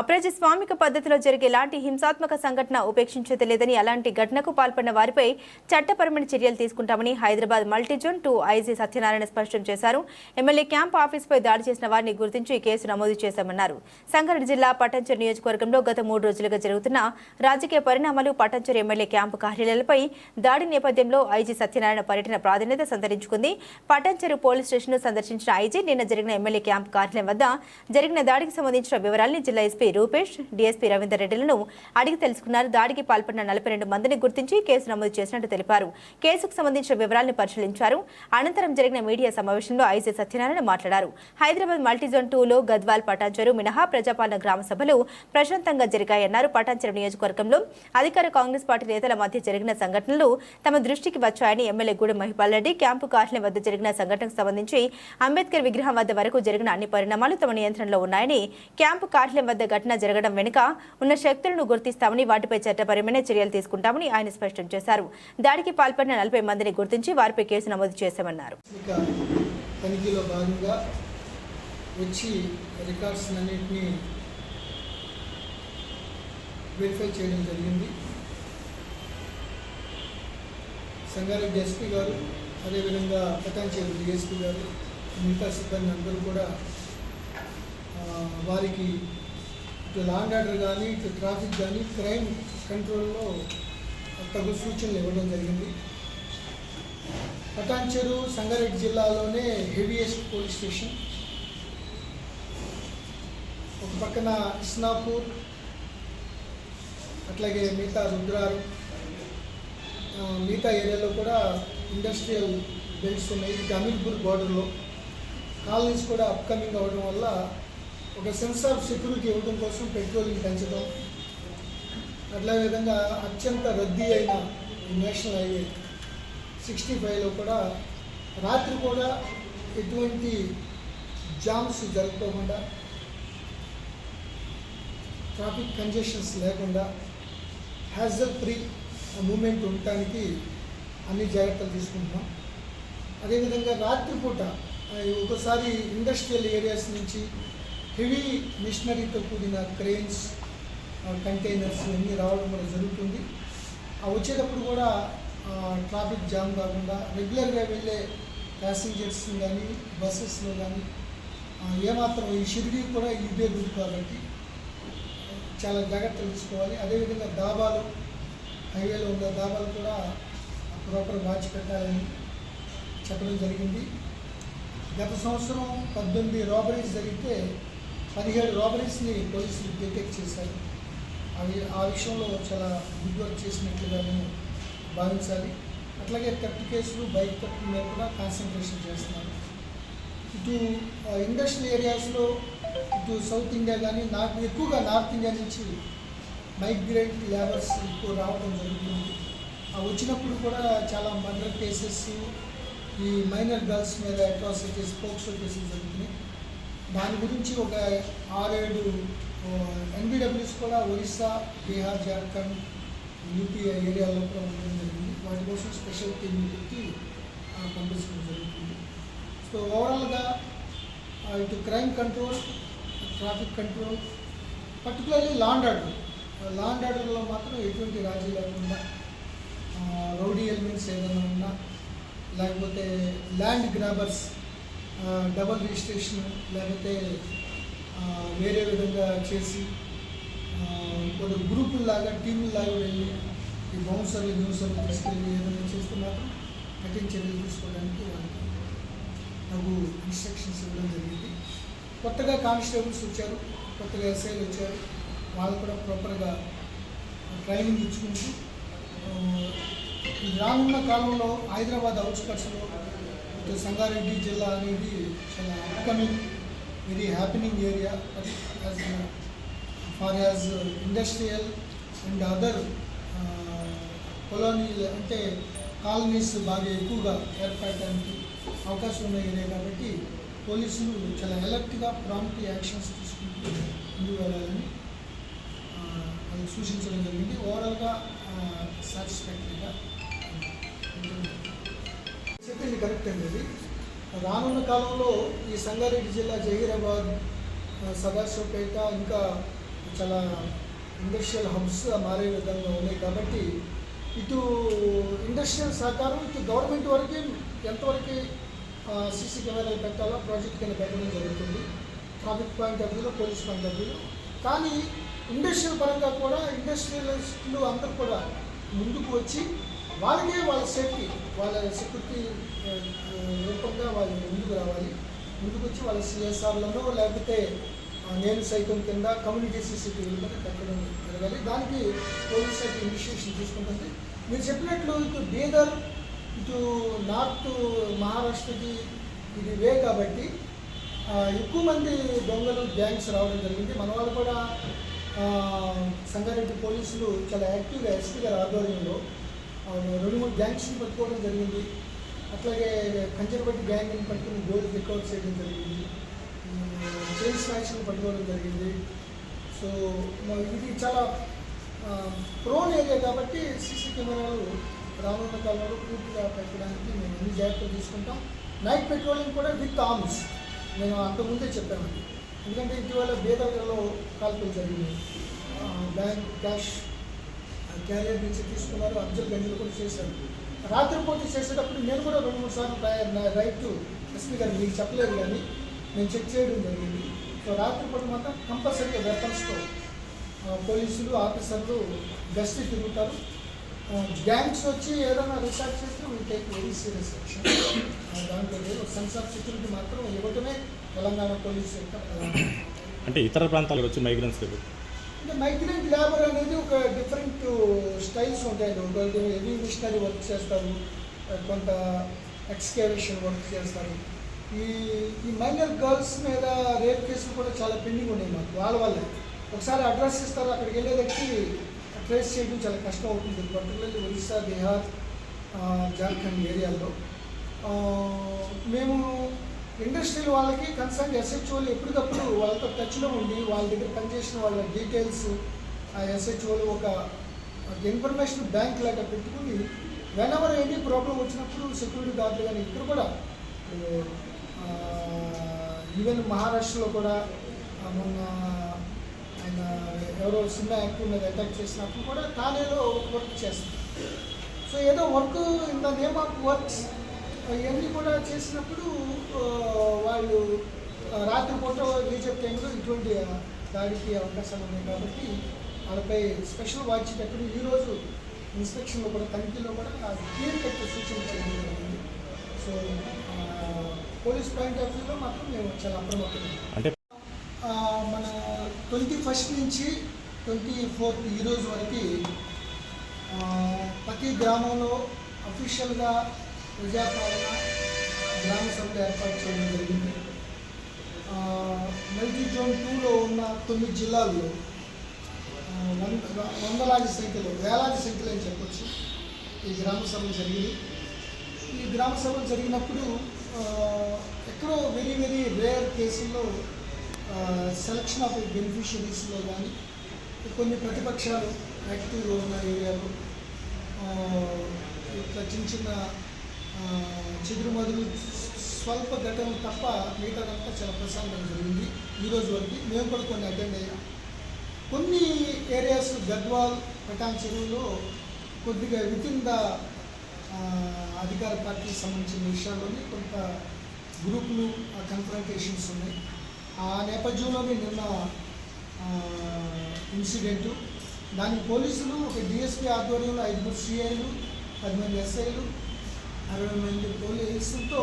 అప్రజాస్వామిక పద్ధతిలో జరిగే ఎలాంటి హింసాత్మక సంఘటన ఉపేక్షించలేదని లేదని అలాంటి ఘటనకు పాల్పడిన వారిపై చట్టపరమైన చర్యలు తీసుకుంటామని Hyderabad multizone two IG Satyanarayana స్పష్టం చేశారు. ఎమ్మెల్యే క్యాంప్ ఆఫీస్పై దాడి చేసిన వారిని గుర్తించి కేసు నమోదు చేశామన్నారు. సంగారెడ్డి జిల్లా పట్టంచెరు నియోజకవర్గంలో గత మూడు రోజులుగా జరుగుతున్న రాజకీయ పరిణామాలు పట్టంచెరు ఎమ్మెల్యే క్యాంపు కార్యాలయాలపై దాడి నేపథ్యంలో ఐజీ సత్యనారాయణ పర్యటన ప్రాధాన్యత సంతరించుకుంది. పట్టంచెరు పోలీస్ స్టేషన్ సందర్శించిన ఐజీ నిన్న జరిగిన ఎమ్మెల్యే క్యాంపు కార్యాలయం వద్ద జరిగిన దాడికి సంబంధించిన వివరాలను జిల్లా ఎస్పీ రూపేష్ డీఎస్పీ రవీందర్ రెడ్డిలను అడిగి తెలుసుకున్నారు. దాడికి పాల్పడిన నలభై రెండు మందిని గుర్తించి కేసు నమోదు చేసినట్టు తెలిపారు. కేసుకు సంబంధించిన వివరాలను పరిశీలించారు. అనంతరం జరిగిన మీడియా సమావేశంలో ఐజీ సత్యనారాయణ మాట్లాడారు. హైదరాబాద్ మల్టీజోన్ టూలో గద్వాల్ పటాంచరు మినహా ప్రజాపాలన గ్రామ సభలు ప్రశాంతంగా జరిగాయన్నారు. పటాంచరు నియోజకవర్గంలో అధికార కాంగ్రెస్ పార్టీ నేతల మధ్య జరిగిన సంఘటనలు తమ దృష్టికి వచ్చాయని ఎమ్మెల్యే గూడెం మహిపాల్ రెడ్డి క్యాంపు కార్యాలయం వద్ద జరిగిన సంఘటనకు సంబంధించి అంబేద్కర్ విగ్రహం వద్ద వరకు జరిగిన అన్ని పరిణామాలు తమ నియంత్రణలో ఉన్నాయని క్యాంపు కార్యాలయం వద్ద ఘటన జరగడం వెనుక ఉన్న శక్తులను గుర్తిస్తామని వాటిపై చట్టపరమైన చర్యలు తీసుకుంటామని ఆయన స్పష్టం చేశారు. దాడికి పాల్పడిన నలభై మందిని గుర్తించి వారిపై కేసు నమోదు చేశామన్నారు. తనిఖీలో భాగంగా వచ్చి రికార్డ్స్ అన్నింటినీ వెరిఫై చేయడం జరిగింది. సంగారెడ్డి ఎస్పీ గారు అదేవిధంగా పటాన్చేరు డిఎస్పీ గారు మిగతా సిబ్బంది అందరూ కూడా వారికి ఇటు లాండ్ ఆర్డర్ కానీ ఇటు ట్రాఫిక్ కానీ క్రైమ్ కంట్రోల్లో తగు సూచనలు ఇవ్వడం జరిగింది. పటాన్చెరు సంగారెడ్డి జిల్లాలోనే హెవీయెస్ట్ పోలీస్ స్టేషన్. ఒక పక్కన ఇస్నాపూర్ అట్లాగే మిగతా రుద్రారు. మిగతా ఏరియాలో కూడా ఇండస్ట్రియల్ బెల్ట్స్ ఉన్నాయి. ఇది అమీర్పూర్ బార్డర్లో. కాలనీస్ కూడా అప్కమింగ్ అవ్వడం వల్ల ఒక సెన్స్ ఆఫ్ సెక్యూరిటీ ఇవ్వడం కోసం పెట్రోలింగ్ పెంచడం. అట్లా విధంగా అత్యంత రద్దీ అయిన నేషనల్ హైవే సిక్స్టీ ఫైవ్లో కూడా రాత్రి కూడా ఎటువంటి జామ్స్ జరగకుండా ట్రాఫిక్ కంజెషన్స్ లేకుండా హ్యాజల్ ఫ్రీ మూమెంట్ ఉండటానికి అన్ని జాగ్రత్తలు తీసుకుంటున్నాం. అదేవిధంగా రాత్రిపూట ఒకసారి ఇండస్ట్రియల్ ఏరియాస్ నుంచి హెవీ మిషనరీతో కూడిన క్రెయిన్స్ కంటైనర్స్ ఇవన్నీ రావడం కూడా జరుగుతుంది. వచ్చేటప్పుడు కూడా ట్రాఫిక్ జామ్ కాకుండా రెగ్యులర్గా వెళ్ళే ప్యాసింజర్స్ కానీ బస్సెస్లో కానీ ఏమాత్రం ఈ షిరిడి కూడా ఇదే రూట్ కాబట్టి చాలా జాగ్రత్తలు తీసుకోవాలి. అదేవిధంగా దాబాలు హైవేలో ఉన్న దాబాలు కూడా ప్రాపర్ వాచ్ పెట్టాలని చెప్పడం జరిగింది. గత సంవత్సరం పద్దెనిమిది రాబరీస్ జరిగితే పదిహేడు రాబరీస్ని పోలీసులు డిటెక్ట్ చేశారు. అవి ఆ విషయంలో చాలా గుడ్ వర్క్ చేసినట్లుగా మేము భావించాలి. అట్లాగే థర్ట్ కేసులు బైక్ థర్ట్ మీద కూడా కాన్సన్ట్రేషన్ చేస్తున్నారు. ఇటు ఇండస్ట్రియల్ ఏరియాస్లో ఇటు సౌత్ ఇండియా కానీ నాకు ఎక్కువగా నార్త్ ఇండియా నుంచి మైగ్రెంట్ లేబర్స్ ఎక్కువ రావడం జరుగుతుంది. వచ్చినప్పుడు కూడా చాలా మర్డర్ కేసెస్ ఈ మైనర్ గర్ల్స్ మీద అట్రాసిటీస్ పోక్సో కేసులు జరుగుతున్నాయి. దాని గురించి ఒక ఆరేడు ఎన్బిడబ్ల్యూస్ కూడా ఒరిస్సా బీహార్ జార్ఖండ్ యూపీ ఏరియాలో కూడా ఉండడం జరిగింది. వాటి కోసం స్పెషల్ టీమ్ పెట్టి పంపించడం జరుగుతుంది. సో ఓవరాల్గా ఇటు crime control traffic control particularly law and order. Law and ఆర్డర్లో మాత్రం ఎటువంటి రాజీ లేకుండా రౌడీ ఎలిమెంట్స్ ఏదైనా ఉన్నా లేకపోతే ల్యాండ్ గ్రాబర్స్ డబల్ రిజిస్ట్రేషన్ లేకపోతే వేరే విధంగా చేసి ఆ, కొన్ని గ్రూపుల్లాగా టీముల్లాగా వెళ్ళి ఈ బౌన్సర్లు న్యూసర్లు తీసుకెళ్ళి ఏదైనా చేస్తే మాత్రం కఠిన చర్యలు తీసుకోవడానికి వాళ్ళకి నాకు ఇన్స్ట్రక్షన్స్ ఇవ్వడం జరిగింది. కొత్తగా కానిస్టేబుల్స్ వచ్చారు కొత్తగా ఎస్ఐలు వచ్చారు. వాళ్ళు కూడా ప్రాపర్గా ట్రైనింగ్ ఇచ్చుకుంటూ రానున్న కాలంలో హైదరాబాద్ అవుట్స్కట్స్లో సంగారెడ్డి జిల్లా అనేది చాలా upcoming very happening area as far as industrial and other colony అంటే కాలనీస్ బాగా ఎక్కువగా ఏర్పడటానికి అవకాశం ఉన్న ఏరియా కాబట్టి పోలీసులు చాలా ఎలర్ట్గా ప్రాంప్ట్ యాక్షన్స్ తీసుకుంటూ ముందుకు వెళ్ళాలని సూచించడం జరిగింది. ఓవరాల్గా సాటిస్ఫాక్టరీగా చెప్పింది కరెక్ట్ అండి ఇది. రానున్న కాలంలో ఈ సంగారెడ్డి జిల్లా జహీరాబాద్ సదాశివపేట ఇంకా చాలా ఇండస్ట్రియల్ హబ్స్ మారే విధంగా ఉన్నాయి కాబట్టి ఇటు ఇండస్ట్రియల్ సహకారం ఇటు గవర్నమెంట్ వరకు ఎంతవరకు సీసీ కెమెరాలు పెట్టాలో ప్రాజెక్ట్ కింద పెట్టడం జరుగుతుంది. ట్రాఫిక్ పాయింట్ ఆఫ్ వ్యూలో పోలీస్ పాయింట్ ఆఫ్ వ్యూలో. కానీ ఇండస్ట్రియల్ పరంగా కూడా ఇండస్ట్రియలిస్టులు అందరూ కూడా ముందుకు వచ్చి వాళ్ళకే వాళ్ళ సేఫ్టీ వాళ్ళ సెక్యూరిటీ రూపంగా వాళ్ళు ముందుకు రావాలి. ముందుకు వచ్చి వాళ్ళ సిఎస్ఆర్లను లేకపోతే నేను సైతం కింద కమ్యూనిటీ సీసీటీవీ కింద పెట్టడం జరగాలి. దానికి పోలీస్ శాఖ ఇనిషియేషన్ తీసుకుంటుంది. మీరు చెప్పినట్లు ఇటు బీదర్ ఇటు నార్త్ మహారాష్ట్రకి ఇది వే కాబట్టి ఎక్కువ మంది దొంగలు గ్యాంగ్స్ రావడం జరిగింది. మన వాళ్ళు కూడా సంగారెడ్డి పోలీసులు చాలా యాక్టివ్గా ఎస్పీ గారి ఆధ్వర్యంలో రెండు మూడు గ్యాంగ్స్ని పట్టుకోవడం జరిగింది. అట్లాగే కంచరపట్టి గ్యాంగ్ని పట్టుకుని గోల్డ్ రికవర్ చేయడం జరిగింది. చైన్ స్నాక్స్ని పట్టుకోవడం జరిగింది. సో ఇది చాలా ప్రోన్ ఏరియా కాబట్టి సీసీ కెమెరాలు రానున్న కాలంలో పూర్తిగా పెట్టడానికి మేము అన్ని జాగ్రత్తలు తీసుకుంటాం. నైట్ పెట్రోలింగ్ కూడా విత్ ఆర్మ్స్. నేను అంతకుముందే చెప్పాను. ఎందుకంటే ఇటీవల బేదలో కాల్పులు జరిగినాయి. బ్యాంక్ క్యాష్ క్యారియర్ నుంచి తీసుకున్నారు అబ్జల్ గంజలు కూడా చేశారు. రాత్రిపూట చేసేటప్పుడు నేను కూడా రెండు మూడు సార్లు ప్రయా- నా రైట్ ఎస్పీ గారు మీకు చెప్పలేదు కానీ నేను చెక్ చేయడం జరిగింది. సో రాత్రిపూట మాత్రం కంపల్సరీగా వెపన్స్తో పోలీసులు ఆఫీసర్లు గస్తీ తిరుగుతారు. గ్యాంగ్స్ వచ్చి ఏదైనా రిసార్ట్ చేస్తే we take very serious action దాంట్లో లేదు సెన్స్ ఆఫ్ సెక్యూరిటీ మాత్రం ఇవ్వటమే తెలంగాణ పోలీసు యొక్క అంటే ఇతర ప్రాంతాలకు వచ్చి మైగ్రెంట్స్ మైగ్రెంట్ లేబర్ అనేది ఒక డిఫరెంట్ స్టైల్స్ ఉంటాయండి ఒకటి హెవీ మిషనరీ వర్క్ చేస్తారు కొంత ఎక్స్కేవేషన్ వర్క్ చేస్తారు. ఈ ఈ మైనర్ గర్ల్స్ మీద రేప్ కేసులు కూడా చాలా పెండింగ్ ఉన్నాయి మాకు వాళ్ళ వల్లే. ఒకసారి అడ్రస్ ఇస్తారు అక్కడికి వెళ్ళేదకి ట్రేస్ చేయడం చాలా కష్టం అవుతుంది. పర్టికులర్లీ ఒరిస్సా బీహార్ జార్ఖండ్ ఏరియాలో. మేము ఇండస్ట్రియల్ వాళ్ళకి కన్సర్న్ ఎస్హెచ్ఓలు ఎప్పటికప్పుడు వాళ్ళతో టచ్లో ఉండి వాళ్ళ దగ్గర పనిచేసిన వాళ్ళ డీటెయిల్స్ ఆ ఎస్హెచ్ఓలు ఒక ఇన్ఫర్మేషన్ బ్యాంక్ లాగా పెట్టుకుని వెన్ ఎనీ ప్రాబ్లం వచ్చినప్పుడు సెక్యూరిటీ గార్డులు కానీ ఇక్కడ కూడా ఈవెన్ మహారాష్ట్రలో కూడా మొన్న ఆయన ఎవరో సినిమా యాక్టివ్ మీద అటాక్ చేసినప్పుడు కూడా థానేలో వర్క్ చేస్తుంది సో ఏదో work in the name of works ఇవన్నీ కూడా చేసినప్పుడు వాళ్ళు రాత్రిపూట లీజర్ టైంలో ఇటువంటి దాడికి అవకాశాలు ఉన్నాయి కాబట్టి వాళ్ళపై స్పెషల్ వాచ్ పెట్టడం ఈరోజు ఇన్స్పెక్షన్లో కూడా తనిఖీలో కూడా క్లియర్ కట్ సూచన చేయడం జరిగింది సో పోలీస్ పాయింట్ ఆఫ్ వ్యూలో మాత్రం మేము చాలా అప్రమత్తంగా ఉన్నాం. అంటే మన ట్వంటీ ఫస్ట్ నుంచి ట్వంటీ ఫోర్త్ ఈరోజు వరకు ప్రతి గ్రామంలో అఫీషియల్గా ప్రజాపాలన గ్రామ సభలు ఏర్పాటు చేయడం జరిగింది. మల్టీ జోన్ టూలో ఉన్న తొమ్మిది జిల్లాల్లో వందలాది సంఖ్యలో వేలాది సంఖ్యలో అని చెప్పచ్చు ఈ గ్రామ సభలు జరిగింది ఈ గ్రామ సభలు జరిగినప్పుడు ఎక్కడో వెరీ వెరీ రేర్ కేసుల్లో సెలక్షన్ ఆఫ్ బెనిఫిషరీస్లో కానీ కొన్ని ప్రతిపక్షాలు యాక్టివ్గా ఉన్న ఏరియాలో ఇట్లా చిన్న చిన్న చిగురు చెదురు స్వల్ప ఘటన తప్ప మిగతాదంతా చాలా ప్రశాంతంగా జరిగింది. ఈరోజు వరకు మేము కూడా కొన్ని అటెండ్ అయ్యాం. కొన్ని ఏరియాస్ గద్వాల్ పటాన్ చెరువులో కొద్దిగా వితిన్ ద అధికార పార్టీకి సంబంధించిన విషయాల్లోని కొంత గ్రూపులు కన్ఫరంటేషన్స్ ఉన్నాయి. ఆ నేపథ్యంలోనే నిన్న ఇన్సిడెంటు దానికి పోలీసులు ఒక డిఎస్పీ ఆధ్వర్యంలో ఐదుగురు సిఐలు పది మంది ఎస్ఐలు అరవై మంది పోలీసులతో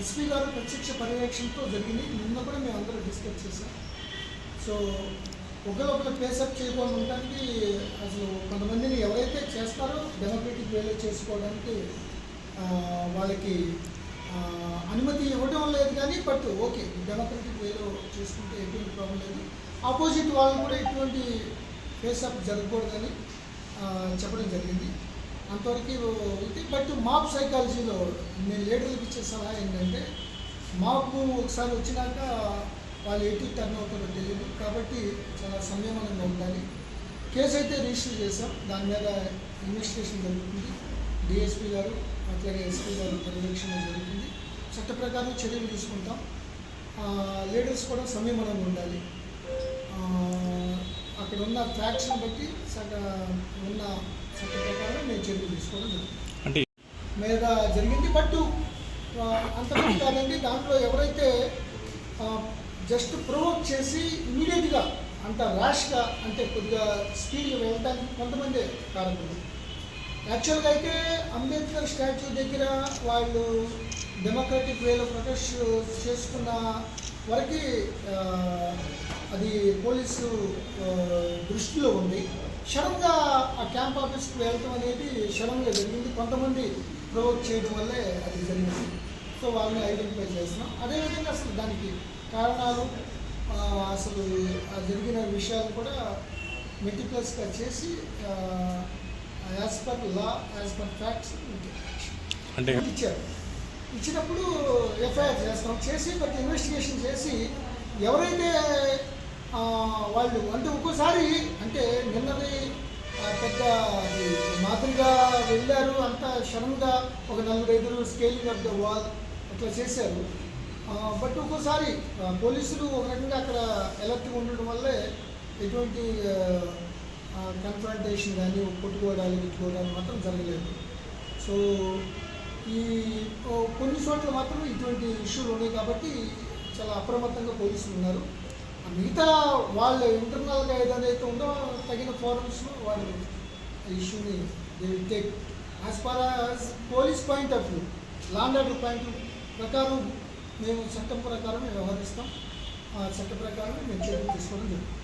ఎస్పీ గారు ప్రత్యక్ష పర్యవేక్షణతో జరిగింది. నిన్న కూడా మేము అందరూ డిస్కస్ చేసాం సో ఒకరొకరు పేసప్ చేయకుండా ఉండడానికి అసలు కొంతమందిని ఎవరైతే చేస్తారో డెమోక్రటిక్ వేలో చేసుకోవడానికి వాళ్ళకి అనుమతి ఇవ్వడం లేదు కానీ బట్ ఓకే డెమోక్రటిక్ వేలో చేసుకుంటే ఎటువంటి ప్రాబ్లం లేదు. ఆపోజిట్ వాళ్ళు కూడా ఎటువంటి ఫేసప్ జరగకూడదని చెప్పడం జరిగింది. అంతవరకు ఇది. బట్ మాప్ సైకాలజీలో నేను లీడర్లకు ఇచ్చే సలహా ఏంటంటే మాపు ఒకసారి వచ్చినాక వాళ్ళు ఎటు టర్న్ అవుతారో తెలియదు కాబట్టి చాలా సంయమనంగా ఉండాలి. కేసు అయితే రిజిస్టర్ చేసాం దాని మీద ఇన్వెస్టిగేషన్ జరుగుతుంది. డిఎస్పీ గారు అట్లాగే ఎస్పీ గారు పర్యవేక్షణ జరుగుతుంది. చట్ట ప్రకారం చర్యలు తీసుకుంటాం. లీడర్స్ కూడా సంయమనంగా ఉండాలి. అక్కడ ఉన్న ఫ్యాక్ట్స్ని బట్టి సగ ఉన్న నేను చర్యలు తీసుకోవడం అంటే మీద జరిగింది. బట్ అంతకంటే కాదండి. దాంట్లో ఎవరైతే జస్ట్ ప్రొవోక్ చేసి ఇమీడియట్గా అంత ర్యాష్గా అంటే కొద్దిగా స్పీడ్గా వెళ్ళడానికి కొంతమంది కారణం యాక్చువల్గా అయితే అంబేద్కర్ స్టాచ్యూ దగ్గర వాళ్ళు డెమోక్రటిక్ వేలో ప్రొటెస్ట్ చేసుకున్న వరకు అది పోలీసు దృష్టిలో ఉంది. సడన్గా ఆ క్యాంప్ ఆఫీస్కి వెళ్ళటం అనేది సడన్గా జరిగింది. కొంతమంది ప్రొవోక్ చేయడం వల్లే అది జరిగింది. సో వాళ్ళని ఐడెంటిఫై చేస్తున్నాం. అదేవిధంగా అసలు దానికి కారణాలు అసలు జరిగిన విషయాలు కూడా మెటిక్యులస్గా చేసి as per law as per facts అంటే ఇచ్చారు. ఇచ్చినప్పుడు ఎఫ్ఐఆర్ చేస్తాం. చేసి బట్ ఇన్వెస్టిగేషన్ చేసి ఎవరైతే వాళ్ళు అంటే ఒక్కోసారి పెద్ద మాదిరిగా వెళ్ళారు. అంతా క్షణంగా ఒక నలుగురు ఐదుగురు స్కేలింగ్ ఆఫ్ ద వాల్ అట్లా చేశారు. బట్ ఒక్కోసారి పోలీసులు ఒక రకంగా అక్కడ ఎలర్ట్గా ఉండడం వల్లే ఎటువంటి కన్ఫ్రంటేషన్ కానీ కొట్టుకోవడాలు గిట్టుకోవడాలు మాత్రం జరగలేదు. సో ఈ కొన్ని చోట్ల మాత్రం ఇటువంటి ఇష్యూలు ఉన్నాయి కాబట్టి చాలా అప్రమత్తంగా పోలీసులు ఉన్నారు. మిగతా వాళ్ళ ఇంటర్నల్గా ఏదైతే ఉందో తగిన ఫారమ్స్ వాళ్ళు ఇష్యూని they take as far as police point of view law and order point ప్రకారం మేము చట్టం ప్రకారం వ్యవహరిస్తాం. ఆ చట్ట ప్రకారం మేము చర్యలు తీసుకోవడం జరుగుతుంది.